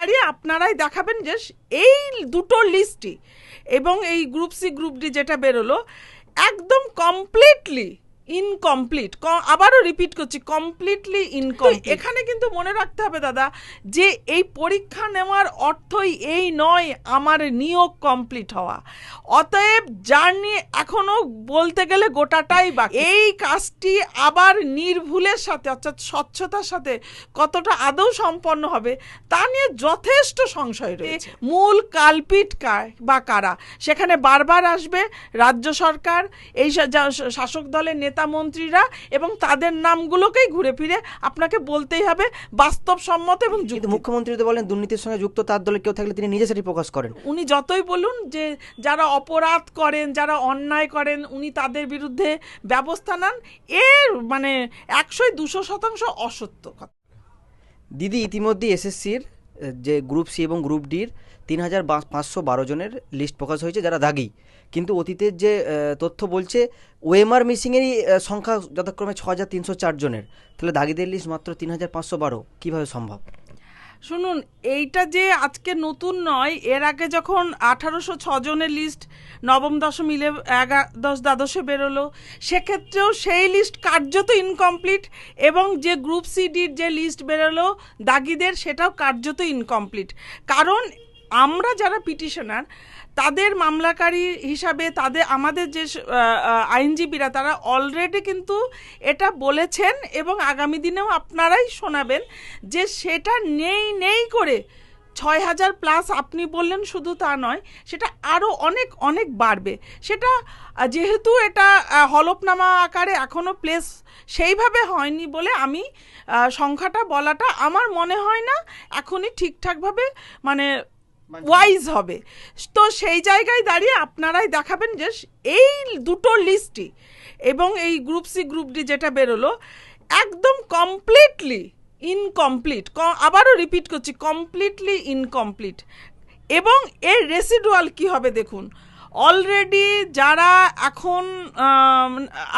দাঁড়িয়ে আপনারাই দেখাবেন যে এই দুটো লিস্টই এবং এই গ্রুপ সি গ্রুপ ডি যেটা বেরোলো, একদম কমপ্লিটলি ইনকমপ্লিট আবারও রিপিট করছি কমপ্লিটলি ইনকমপ্লিট এখানে কিন্তু মনে রাখতে হবে দাদা যে এই পরীক্ষা নেওয়ার অর্থই এই নয় আমার নিয়োগ কমপ্লিট হওয়া। অতএব জার্নি এখনও বলতে গেলে গোটাটাই বাকি। এই কাজটি আবার নির্ভুলের সাথে অর্থাৎ স্বচ্ছতার সাথে কতটা আদৌ সম্পন্ন হবে তা নিয়ে যথেষ্ট সংশয় রয়েছে। মূল কালপিট বা কারা? সেখানে বারবার আসবে রাজ্য সরকার এই শাসক দলের নেতা মন্ত্রীরা এবং তাদের নামগুলোকেই ঘুরে ফিরে আপনাকে বলতেই হবে বাস্তবসম্মত এবং মুখ্যমন্ত্রী তো বলেন দুর্নীতির সঙ্গে যুক্ত তার দলে কেউ থাকলে তিনি নিজে সেটি প্রকাশ করেন। উনি যতই বলুন যে যারা অপরাধ করেন যারা অন্যায় করেন উনি তাদের বিরুদ্ধে ব্যবস্থা নেন। এর মানে একশোই দুশো শতাংশ অসত্য কথা। দিদি ইতিমধ্যে এসএসসির যে গ্রুপ সি এবং গ্রুপ ডির তিন হাজার পাঁচশো বারো জনের লিস্ট প্রকাশ হয়েছে যারা দাগি। কিন্তু অতীতের যে তথ্য বলছে ওএমআর মিসিংয়েরই সংখ্যা যথাক্রমে ছ হাজার তিনশো চার জনের। তাহলে দাগিদের লিস্ট মাত্র তিন হাজার পাঁচশো বারো, কীভাবে সম্ভব? শুনুন, এইটা যে আজকে নতুন নয়, এর আগে যখন আঠারোশো জনের লিস্ট নবম দশম ইলে একাদশ দ্বাদশে বেরোলো, সেক্ষেত্রেও সেই লিস্ট কার্যত ইনকমপ্লিট এবং যে গ্রুপ সিডির যে লিস্ট বেরোলো, দাগিদের সেটাও কার্যত ইনকমপ্লিট কারণ আমরা যারা পিটিশনার, তাদের মামলাকারী হিসাবে তাদের, আমাদের যে আইনজীবীরা, তারা অলরেডি কিন্তু এটা বলেছেন এবং আগামী দিনেও আপনারাই শোনাবেন যে সেটা নেই নেই করে ছয় হাজার প্লাস আপনি বললেন শুধু তা নয়, সেটা আরও অনেক অনেক বাড়বে। সেটা যেহেতু এটা হলফনামা আকারে এখনও প্লেস সেইভাবে হয়নি বলে আমি সংখ্যাটা বলাটা আমার মনে হয় না এখনই ঠিকঠাকভাবে মানে ওয়াইজ হবে। তো সেই জায়গায় দাঁড়িয়ে আপনারাই দেখাবেন যে এই দুটো লিস্টই এবং এই গ্রুপ সি গ্রুপ ডি যেটা বেরোলো, একদম কমপ্লিটলি ইনকমপ্লিট আবারও রিপিট করছি কমপ্লিটলি ইনকমপ্লিট এবং এর রেসিডুয়াল কি হবে দেখুন অলরেডি যারা এখন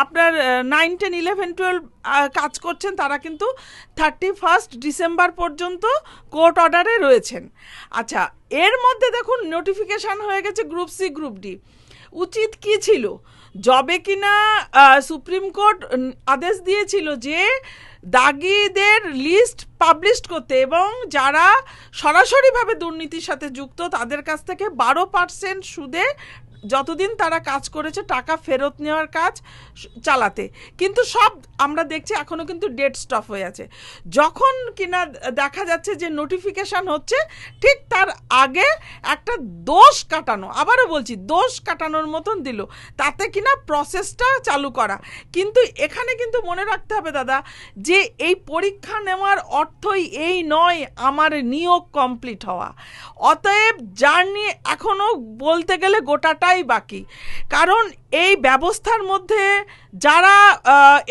আপনার নাইন টেন ইলেভেন টুয়েলভ কাজ করছেন, তারা কিন্তু থার্টি ফার্স্ট ডিসেম্বর পর্যন্ত কোর্ট অর্ডারে রয়েছেন। আচ্ছা এর মধ্যে দেখুন নোটিফিকেশান হয়ে গেছে গ্রুপ সি গ্রুপ ডি উচিত কি ছিল? জবে কিনা সুপ্রিম কোর্ট আদেশ দিয়েছিল যে দাগিদের লিস্ট পাবলিশ করতে এবং যারা সরাসরিভাবে দুর্নীতির সাথে যুক্ত, তাদের কাছ থেকে বারো পার্সেন্ট সুদে যতদিন তারা কাজ করেছে, টাকা ফেরত নেওয়ার কাজ চালাতে। কিন্তু সব আমরা দেখছি এখনও কিন্তু ডেট স্টপ হয়ে আছে। যখন কিনা দেখা যাচ্ছে যে নোটিফিকেশান হচ্ছে, ঠিক তার আগে একটা দোষ কাটানো, আবারও বলছি, দোষ কাটানোর মতন দিল। তাতে কিনা প্রসেসটা চালু করা। কিন্তু এখানে কিন্তু মনে রাখতে হবে দাদা, যে এই পরীক্ষা নেওয়ার অর্থই এই নয়, আমার নিয়োগ কমপ্লিট হওয়া। অতএব জার্নি এখনও বলতে গেলে গোটাটাই বাকি। কারণ এই ব্যবস্থার মধ্যে যারা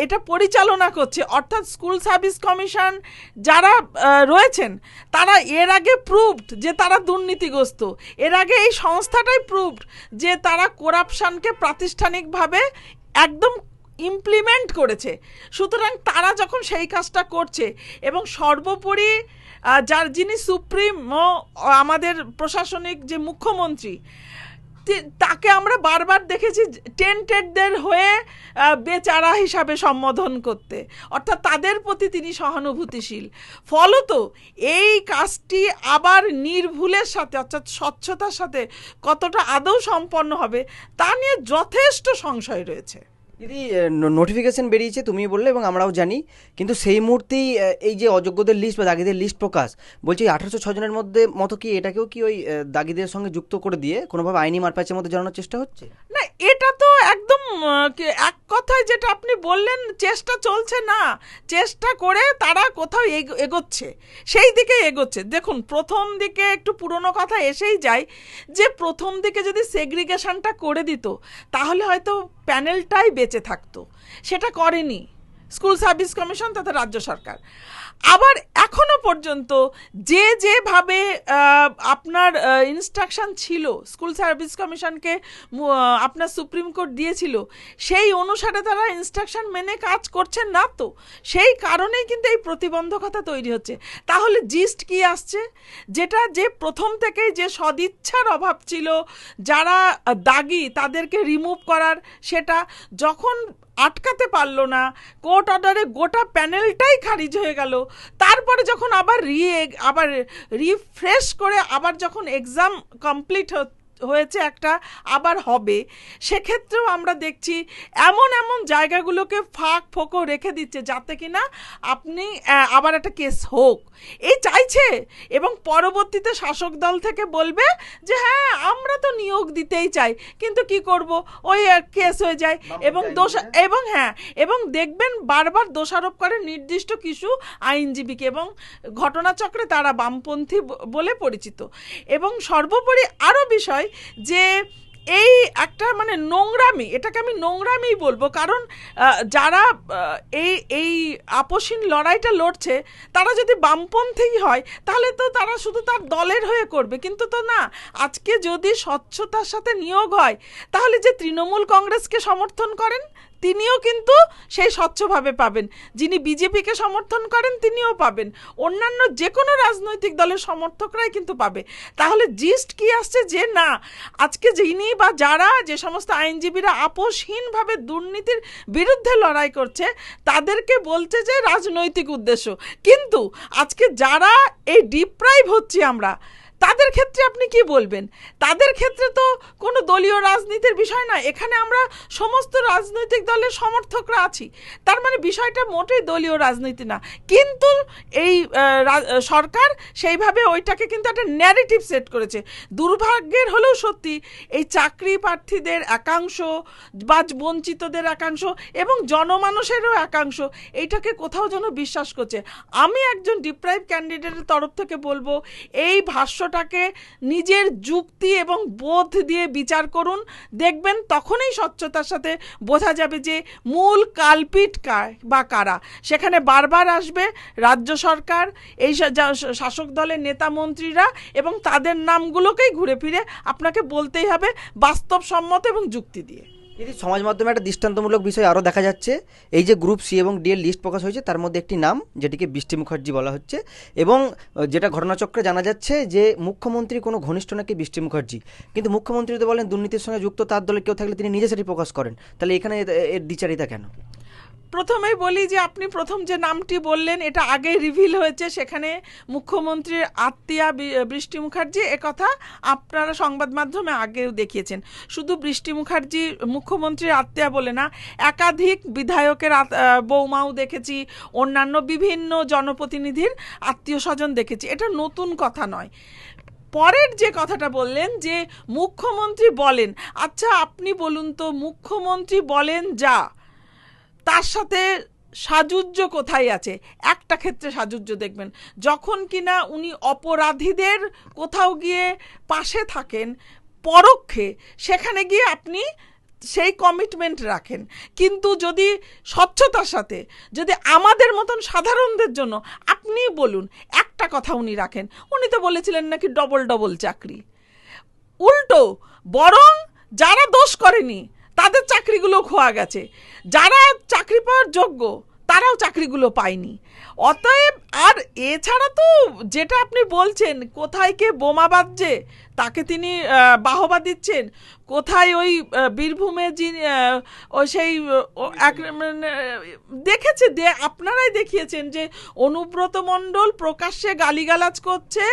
এটা পরিচালনা করছে, অর্থাৎ স্কুল সার্ভিস কমিশন যারা রয়েছেন, তারা এর আগে প্রুভড যে তারা দুর্নীতিগ্রস্ত। এর আগে এই সংস্থাটাই প্রুভড যে তারা করাপশনকে প্রাতিষ্ঠানিকভাবে একদম ইমপ্লিমেন্ট করেছে। সুতরাং তারা যখন সেই কাজটা করছে এবং সর্বোপরি যার যিনি সুপ্রিম, আমাদের প্রশাসনিক যে মুখ্যমন্ত্রী তাকে আমরা বারবার দেখেছি টেন্টেডদের হয়ে বেচারা হিসাবে সম্বোধন করতে। অর্থাৎ তাদের প্রতি তিনি সহানুভূতিশীল। ফলত এই কাজটি আবার নির্ভুলের সাথে, অর্থাৎ স্বচ্ছতার সাথে কতটা আদৌ সম্পন্ন হবে, তা নিয়ে যথেষ্ট সংশয় রয়েছে। দিদি নোটিফিকেশন বেরিয়েছে তুমি বললে এবং আমরাও জানি। কিন্তু সেই মুহূর্তেই এই যে অযোগ্যদের লিস্ট বা দাগিদের লিস্ট প্রকাশ, বলছি আঠারোশো ছজনের মধ্যে মতো কি এটাকেও কি ওই দাগিদের সঙ্গে যুক্ত করে দিয়ে কোনোভাবে আইনি মারপ্যাচের মধ্যে জানানোর চেষ্টা হচ্ছে? না, এটা তো একদম এক কথায় যেটা আপনি বললেন, চেষ্টা চলছে না। চেষ্টা করে তারা কোথাও এগ- এগোচ্ছে। সেই দিকে এগোচ্ছে। দেখুন, প্রথম দিকে একটু পুরনো কথা এসেই যায় যে, প্রথম দিকে যদি সেগ্রিগেশনটা করে দিত, তাহলে হয়তো প্যানেলটাই বেঁচে থাকতো। সেটা করেনি। স্কুল সার্ভিস কমিশন তথা রাজ্য সরকার। আবার এখনও পর্যন্ত যে যেভাবে আপনার ইনস্ট্রাকশন ছিল স্কুল সার্ভিস কমিশনকে আপনার সুপ্রিম কোর্ট দিয়েছিল, সেই অনুসারে তারা ইনস্ট্রাকশন মেনে কাজ করছেন না তো। সেই কারণেই কিন্তু এই প্রতিবন্ধকতা তৈরি হচ্ছে। তাহলে জিস্ট কি আসছে? যেটা যে প্রথম থেকেই যে সদিচ্ছার অভাব ছিল, যারা দাগি তাদেরকে রিমুভ করার, সেটা যখন আটকাতে পারল না। কোর্ট অর্ডারে গোটা প্যানেলটাই খারিজ হয়ে গেল। তারপরে যখন আবার রি আবার রিফ্রেশ করে আবার যখন এক্সাম কমপ্লিট হয়েছে একটা আবার হবে। সেক্ষেত্রেও আমরা দেখছি এমন এমন জায়গাগুলোকে ফাঁক ফোকো রেখে দিচ্ছে যাতে কি না আপনি আবার একটা কেস হোক। এই চাইছে এবং পরবর্তীতে শাসক দল থেকে বলবে যে হ্যাঁ আমরা তো নিয়োগ দিতেই চাই কিন্তু কি করব? ওই কেস হয়ে যায়। এবং দোষ এবং হ্যাঁ এবং দেখবেন বারবার দোষারোপ করে নির্দিষ্ট কিছু আইনজীবীকে এবং ঘটনাচক্রে তারা বামপন্থী বলে পরিচিত। এবং সর্বোপরি আরও বিষয় যে এই একটা মানে নোংরামি, এটাকে আমি নোংরামি বলব। কারণ যারা এই এই আপসীন লড়াইটা লড়ছে, তারা যদি বামপন্থী হয়, তাহলে তো তারা শুধু তার দলের হয়ে করবে। কিন্তু তো না, আজকে যদি স্বচ্ছতার সাথে নিয়োগ হয়, তাহলে যে তৃণমূল কংগ্রেসকে সমর্থন করেন তিনিও কিন্তু সেই স্বচ্ছভাবে পাবেন। যিনি বিজেপিকে সমর্থন করেন, তিনিও পাবেন। অন্যান্য যে কোনো রাজনৈতিক দলের সমর্থকরাই কিন্তু পাবে। তাহলে জিস্ট কি আসছে যে না, আজকে যিনি বা যারা যে সমস্ত আইনজীবীরা আপোষহীনভাবে দুর্নীতির বিরুদ্ধে লড়াই করছে, তাদেরকে বলছে যে রাজনৈতিক উদ্দেশ্য। কিন্তু আজকে যারা এই ডিপ্রাইভ হচ্ছি আমরা তাদের ক্ষেত্রে আপনি কি বলবেন? তাদের ক্ষেত্রে তো কোনো দলীয় রাজনীতির বিষয় না এখানে আমরা সমস্ত রাজনৈতিক দলের সমর্থকরা আছি। তার মানে বিষয়টা মোটেই দলীয় রাজনীতি না। কিন্তু এই সরকার সেইভাবে ওইটাকে কিন্তু একটা ন্যারেটিভ সেট করেছে। দুর্ভাগ্যের হলেও সত্যি এই চাকরি প্রার্থীদের একাংশ বা বঞ্চিতদের একাংশ এবং জনমানুষেরও একাংশ এইটাকে কোথাও যেন বিশ্বাস করছে। আমি একজন ডিপ্রাইভ ক্যান্ডিডেটের তরফ থেকে বলব, এই ভাষ্যটাকে নিজের যুক্তি এবং বোধ দিয়ে বিচার করুন। দেখবেন তখনই স্বচ্ছতার সাথে বোঝা যাবে যে মূল কালপিট বা কারা। সেখানে বারবার আসবে রাজ্য সরকার, এই শাসক দলের নেতা মন্ত্রীরা এবং তাদের নামগুলোকেই ঘুরে ফিরে আপনাকে বলতেই হবে বাস্তবসম্মত এবং যুক্তি দিয়ে। দিদি সমাজ মাধ্যমে একটা দৃষ্টান্তমূলক বিষয় আরও দেখা যাচ্ছে। এই যে গ্রুপ সি এবং ডি এর লিস্ট প্রকাশ হয়েছে, তার মধ্যে একটি নাম, যেটিকে বৃষ্টি মুখার্জি বলা হচ্ছে। এবং যেটা ঘটনাচক্রে জানা যাচ্ছে যে, মুখ্যমন্ত্রী কোনো ঘনিষ্ঠ নাকি বৃষ্টি মুখার্জি। কিন্তু মুখ্যমন্ত্রী তো বলেন দুর্নীতির সঙ্গে যুক্ত, তার দলে কেউ থাকলে তিনি নিজে সেটি প্রকাশ করেন। তাহলে এখানে এর দ্বিচারিতা কেন? প্রথমেই বলি যে আপনি প্রথম যে নামটি বললেন, এটা আগে রিভিল হয়েছে। সেখানে মুখ্যমন্ত্রীর আত্মীয়া বৃষ্টি মুখার্জি কথা আপনারা সংবাদ মাধ্যমে আগেও দেখিয়েছেন। শুধু বৃষ্টি মুখার্জি মুখ্যমন্ত্রীর আত্মীয়া বলে না, একাধিক বিধায়কের বৌমাও দেখেছি, অন্যান্য বিভিন্ন জনপ্রতিনিধির আত্মীয় স্বজন দেখেছি। এটা নতুন কথা নয়। পরের যে কথাটা বললেন যে মুখ্যমন্ত্রী বলেন আচ্ছা আপনি বলুন তো, মুখ্যমন্ত্রী বলেন যা। তার সাথে সাজুজ্য কোথায় আছে? একটা ক্ষেত্রে সাজুজ্য দেখবেন, যখন কিনা উনি অপরাধীদের কোথাও গিয়ে পাশে থাকেন, পরোক্ষে সেখানে গিয়ে আপনি সেই কমিটমেন্ট রাখেন। কিন্তু যদি স্বচ্ছতার সাথে, যদি আমাদের মতন সাধারণদের জন্য আপনি বলুন, একটা কথা উনি রাখেন, উনি তো বলেছিলেন নাকি ডবল ডবল চাকরি। উল্টো, বরং যারা দোষ করেনি তাদের চাকরিগুলো খোয়া গেছে। যারা চাকরি পাওয়ার যোগ্য, তারাও চাকরিগুলো পায়নি। অতএব আর এছাড়া তো যেটা আপনি বলছেন, কোথায় কে বোমা বাজছে তাকে তিনি বাহবা দিচ্ছেন কোথায় ওই বীরভূমে যিনি ও সেই মানে, দেখেছে দে আপনারাই দেখিয়েছেন যে অনুব্রত মণ্ডল প্রকাশ্যে গালিগালাজ করছে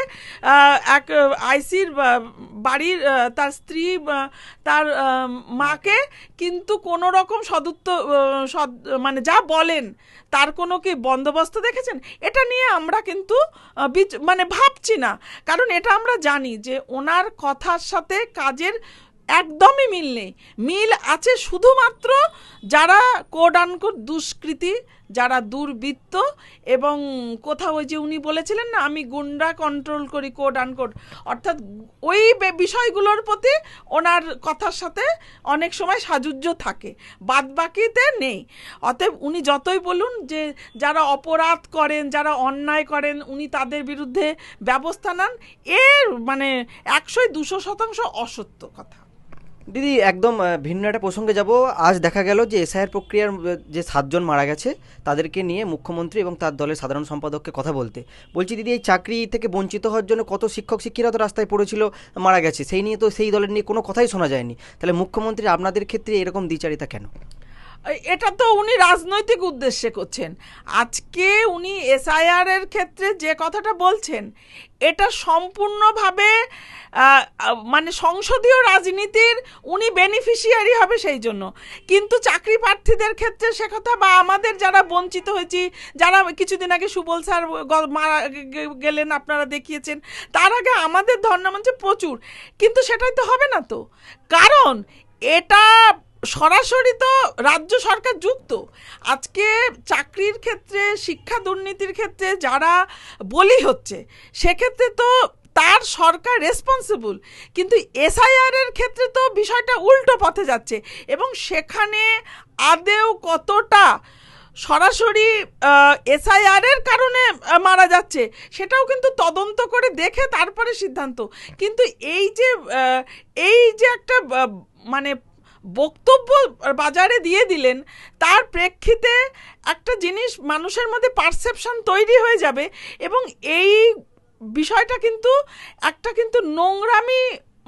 এক আইসির বাড়ির তার স্ত্রী তার মাকে কিন্তু কোনো রকম সদুত্ত সদ মানে যা বলেন তার কোনো কি বন্দোবস্ত দেখেছেন? এটা নিয়ে আমরা কিন্তু মানে ভাবছি না। কারণ এটা আমরা জানি যে ওনার কথার সাথে কাজের একদমই মিল নেই। মিল আছে শুধুমাত্র যারা কোড আনকোড দুষ্কৃতি, যারা দুর্বৃত্ত এবং কোথাও ওই যে উনি বলেছিলেন না, আমি গুন্ডা কন্ট্রোল করি কোড আনকোড অর্থাৎ ওই বিষয়গুলোর প্রতি ওনার কথার সাথে অনেক সময় সাজুজ্য থাকে বাদ বাকিতে নেই। অতএব উনি যতই বলুন যে যারা অপরাধ করেন, যারা অন্যায় করেন, উনি তাদের বিরুদ্ধে ব্যবস্থা নেন, এর মানে একশোই দুশো শতাংশ অসত্য কথা। দিদি, একদম ভিন্ন একটা প্রসঙ্গে যাব। আজ দেখা গেল যে এসআইয়ের প্রক্রিয়ার যে সাতজন মারা গেছে, তাদেরকে নিয়ে মুখ্যমন্ত্রী এবং তার দলের সাধারণ সম্পাদককে কথা বলতে। বলছি, দিদি, এই চাকরি থেকে বঞ্চিত হওয়ার জন্য কত শিক্ষক শিক্ষিকা তো রাস্তায় পড়েছিল, মারা গেছে। সেই নিয়ে তো, সেই দলের নিয়ে কোনো কথাই শোনা যায়নি। তাহলে মুখ্যমন্ত্রী আপনাদের ক্ষেত্রে এরকম দ্বিচারিতা কেন? এটা তো উনি রাজনৈতিক উদ্দেশ্যে করছেন। আজকে উনি এসআইআর এর ক্ষেত্রে যে কথাটা বলছেন, এটা সম্পূর্ণভাবে মানে সংসদীয় রাজনীতির উনি বেনিফিশিয়ারি হবে সেই জন্য। কিন্তু চাকরি প্রার্থীদের ক্ষেত্রে সে কথা বা আমাদের যারা বঞ্চিত হয়েছি, যারা কিছুদিন আগে সুবল স্যার মারা গেলেন আপনারা দেখিয়েছেন, তার আগে আমাদের ধর্ণা মঞ্চে প্রচুর। কিন্তু সেটাই তো হবে না তো। কারণ এটা সরাসরি তো রাজ্য সরকার যুক্ত। আজকে চাকরির ক্ষেত্রে, শিক্ষা দুর্নীতির ক্ষেত্রে যারা বলি হচ্ছে, সেক্ষেত্রে তো তার সরকার রেসপন্সিবল কিন্তু এসআইআর এর ক্ষেত্রে তো বিষয়টা উল্টো পথে যাচ্ছে এবং সেখানে আদেও কতটা সরাসরি এসআইআর এর কারণে মারা যাচ্ছে, সেটাও কিন্তু তদন্ত করে দেখে তারপরে সিদ্ধান্ত। কিন্তু এই যে এই যে একটা মানে বক্তব্য বাজারে দিয়ে দিলেন, তার প্রেক্ষিতে একটা জিনিস মানুষের মধ্যে পারসেপশন তৈরি হয়ে যাবে এবং এই বিষয়টা কিন্তু একটা কিন্তু নোংরামি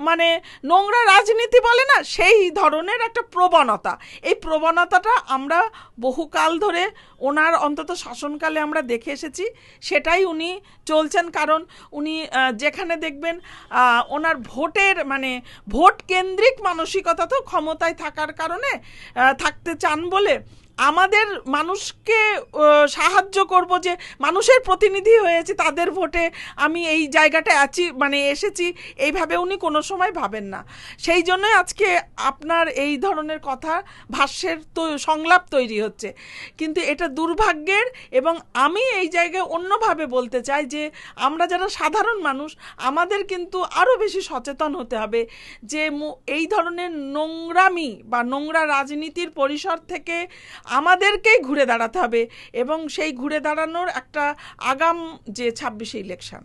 মানে নোংরা রাজনীতি বলে না, সেই ধরনের একটা প্রবণতা। এই প্রবণতাটা আমরা বহুকাল ধরে ওনার অন্তত শাসনকালে আমরা দেখে এসেছি, সেটাই উনি চলছেন। কারণ উনি যেখানে দেখবেন ওনার ভোটের মানে ভোট কেন্দ্রিক মানসিকতা তো ক্ষমতায় থাকার কারণে থাকতে চান বলে আমাদের মানুষকে সাহায্য করব যে মানুষের প্রতিনিধি হয়েছে, তাদের ভোটে আমি এই জায়গাটা আছি মানে এসেছি, এইভাবে উনি কোনো সময় ভাবেন না। সেই জন্যই আজকে আপনার এই ধরনের কথা ভাষ্যের তো, সংলাপ তৈরি হচ্ছে। কিন্তু এটা দুর্ভাগ্যের এবং আমি এই জায়গায় অন্যভাবে বলতে চাই যে আমরা যারা সাধারণ মানুষ, আমাদের কিন্তু আরও বেশি সচেতন হতে হবে যে এই ধরনের নোংরামি বা নোংরা রাজনীতির পরিসর থেকে আমাদেরকেই ঘুরে দাঁড়াতে হবে এবং সেই ঘুরে দাঁড়ানোর একটা আগাম যে ছাব্বিশে ইলেকশন